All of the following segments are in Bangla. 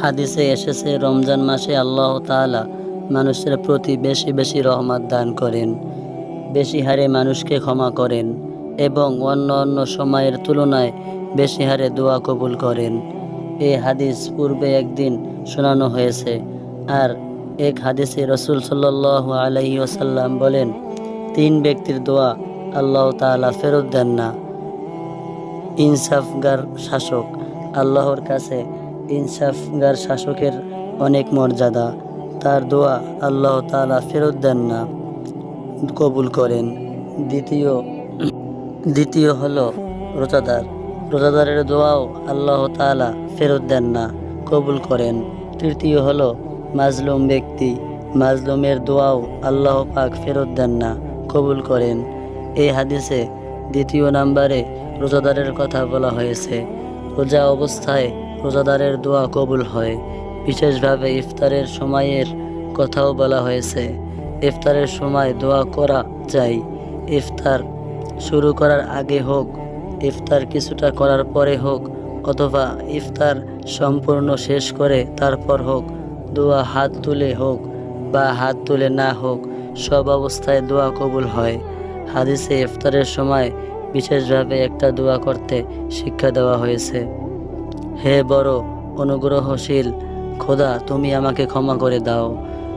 হাদিসে এসেছে, রমজান মাসে আল্লাহ তাআলা মানুষের প্রতি বেশি বেশি রহমত দান করেন, বেশি হারে মানুষকে ক্ষমা করেন এবং অন্য অন্য সময়ের তুলনায় বেশি হারে দোয়া কবুল করেন। এই হাদিস পূর্বে একদিন শোনানো হয়েছে আর এক হাদিসে রসুল সাল্লাল্লাহু আলাইহি ওয়াসাল্লাম বলেন, তিন ব্যক্তির দোয়া আল্লাহ তাআলা ফেরত দেন না। ইনসাফগার শাসক আল্লাহর কাছে ইনসাফগার শাসকের অনেক মর্যাদা। তার দোয়া আল্লাহ তাআলা ফেরত দেন না, কবুল করেন। দ্বিতীয় দ্বিতীয় হলো রোজাদার। রোজাদারের দোয়াও আল্লাহ তাআলা ফেরত দেন না, কবুল করেন। তৃতীয় হলো মাজলুম ব্যক্তি। মাজলুমের দোয়াও আল্লাহ পাক ফেরত দেন না, কবুল করেন। এই হাদিসে দ্বিতীয় নাম্বারে রোজাদারের কথা বলা হয়েছে। রোজা অবস্থায় রোজাদারের দোয়া কবুল হয়। বিশেষভাবে ইফতারের সময়ের কথাও বলা হয়েছে। ইফতারের সময় দোয়া করা যায়। ইফতার শুরু করার আগে হোক, ইফতার কিছুটা করার পরে হোক, অথবা ইফতার সম্পূর্ণ শেষ করে তারপর হোক, দোয়া হাত তুলে হোক বা হাত তুলে না হোক, সব অবস্থায় দোয়া কবুল হয়। হাদিসে ইফতারের সময় বিশেষভাবে একটা দোয়া করতে শিক্ষা দেওয়া হয়েছে। হে বড় অনুগ্রহশীল, খোদা, তুমি আমাকে ক্ষমা করে দাও।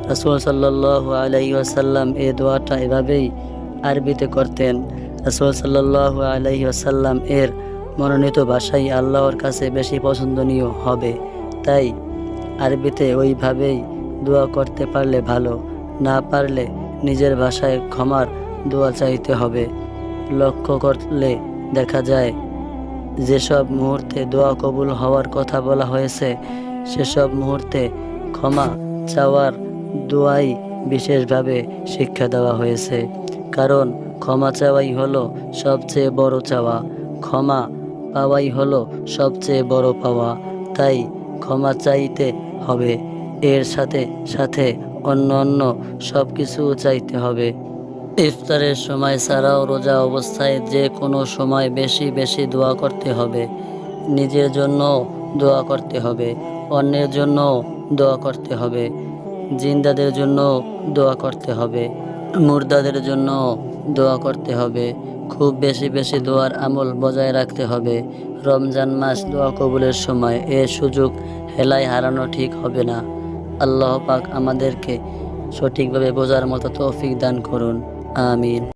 রাসুল সাল্লাহ আলাইহি এ দোয়াটা এভাবেই আরবিতে করতেন, রাসুল সাল্লাহ আলাইহি আসাল্লাম এর মনোনীত ভাষাই আল্লাহর কাছে বেশি পছন্দনীয় হবে। তাই আরবিতে ওইভাবেই দোয়া করতে পারলে ভালো, না পারলে নিজের ভাষায় ক্ষমার দোয়া চাইতে হবে। লক্ষ্য করলে দেখা যায় যেসব মুহূর্তে দোয়া কবুল হওয়ার কথা বলা হয়েছে, সেসব মুহূর্তে ক্ষমা চাওয়ার দোয়াই বিশেষভাবে শিক্ষা দেওয়া হয়েছে। কারণ ক্ষমা চাওয়াই হলো সবচেয়ে বড় চাওয়া। ক্ষমা পাওয়াই হলো সবচেয়ে বড় পাওয়া। তাই ক্ষমা চাইতে হবে। এর সাথে সাথে অন্য অন্য সব কিছু চাইতে হবে। ইফতারের সময় ছাড়াও রোজা অবস্থায় যে কোনো সময় বেশি বেশি দোয়া করতে হবে। নিজের জন্য দোয়া করতে হবে, অন্যের জন্য দোয়া করতে হবে, জিন্দাদের জন্য দোয়া করতে হবে, মুর্দাদের জন্য দোয়া করতে হবে, খুব বেশি বেশি দোয়ার আমল বজায় রাখতে হবে। রমজান মাস দোয়া কবুলের সময় এ সুযোগ হেলায় হারানো ঠিক হবে না। আল্লাহ পাক আমাদেরকে সঠিকভাবে বোঝার মতো তৌফিক দান করুন। Amen.